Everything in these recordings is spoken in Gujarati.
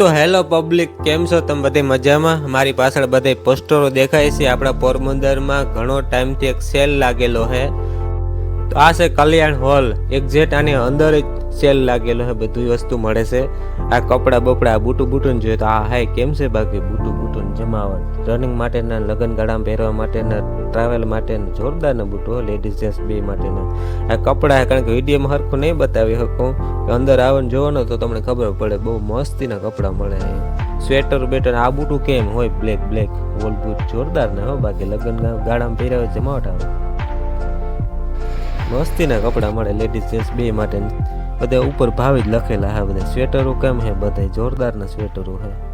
તો હેલો પબ્લિક કેમ છો તમે બધે મજામાં? મારી પાછળ બધે પોસ્ટરો દેખાય છે. આપણા પોરબંદરમાં ઘણો ટાઈમથી એક સેલ લાગેલો છે તો આ છે કલ્યાણ હોલ એક્ઝેટ આની અંદર જ સેલ લાગેલો છે બધી વસ્તુ મળે છે. આ કપડા બપડા બૂટું બૂટું જોઈએ તો આ હાય, કેમ છે બાકી બૂટું? બૂટું જમાવટ. રનિંગ માટેના, લગન ગાળામાં પહેરવા માટેના ટ્રાવેલ માટેના જોરદારના બૂટો લેડીઝ જેન્ટ્સ બે માટેના. આ કપડાં કારણ કે વિડીયોમાં હરખું નહીં બતાવી શકું. અંદર આવીને જોવાનો તો તમને ખબર પડે, બહુ મસ્તીના કપડાં મળે છે. સ્વેટર બેટર, આ બૂટું કેમ હોય? બ્લેક બ્લેક વોલ બૂટ જોરદાર ને હો, બાકી લગ્ન ગાળામાં પહેરાવે જમાવટ આવે. મસ્તીના કપડાં મળે લેડીઝ જેન્ટ્સ બે માટે બધા ઉપર ભાવે જ લખેલા હા બધા સ્વેટરો કેમ હે બધા જોરદારના સ્વેટરો હે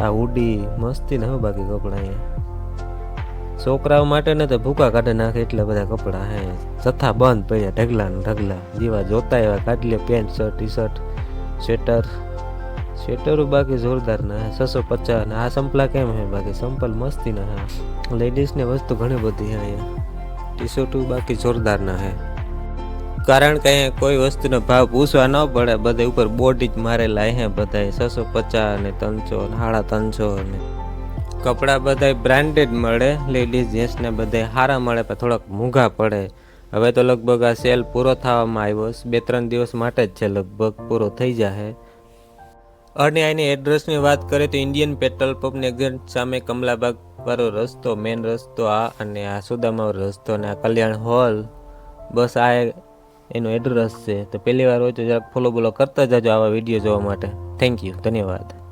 આ હુડી મસ્તીના હવે બાકી કપડાં અહીંયા છોકરાઓ માટે ને તો ભૂકા કાઢી નાખે એટલા બધા કપડાં હે. જથ્થા બંધ પડ્યા, ઢગલા ને ઢગલા. જેવા જોતા એવા કાઢી લે, pant, shirt T shirt sweater. સ્વેટરો બાકી જોરદાર ના હે. છસો પચાસ ને આ સંપલા કેમ હે બાકી? સંપલ મસ્તી ના હે. લેડીઝની વસ્તુ ઘણી બધી હે અહીંયા. ટી શર્ટો બાકી જોરદાર ના હે. કારણ કે અહીંયા કોઈ વસ્તુનો ભાવ પૂછવા ન પડે. બધે ઉપર બોડી જ મારેલા હે બધા છસો પચાસ ને ત્રણસો હાડા ત્રણસો ને. કપડાં બધા બ્રાન્ડેડ મળે. લેડીઝ જેન્ટ્સને બધે સારા મળે, પણ થોડાક મોંઘા પડે. હવે તો લગભગ આ સેલ પૂરો થવામાં આવ્યો બે ત્રણ દિવસ માટે જ છે, લગભગ પૂરો થઈ જશે અને આની એડ્રેસની વાત કરીએ તો ઇન્ડિયન પેટ્રોલ પંપની એક્ઝેક્ટ સામે કમલાબાગ વાળો રસ્તો મેઇન રસ્તો આ અને આ સુદામા રસ્તો અને આ કલ્યાણ હોલ બસ આ એનું એડ્રેસ છે. તો પહેલી વાર હોય તો જરાક ફોલો બોલો કરતા જાજો આવા વીડિયો જોવા માટે. થેન્ક યુ ધન્યવાદ.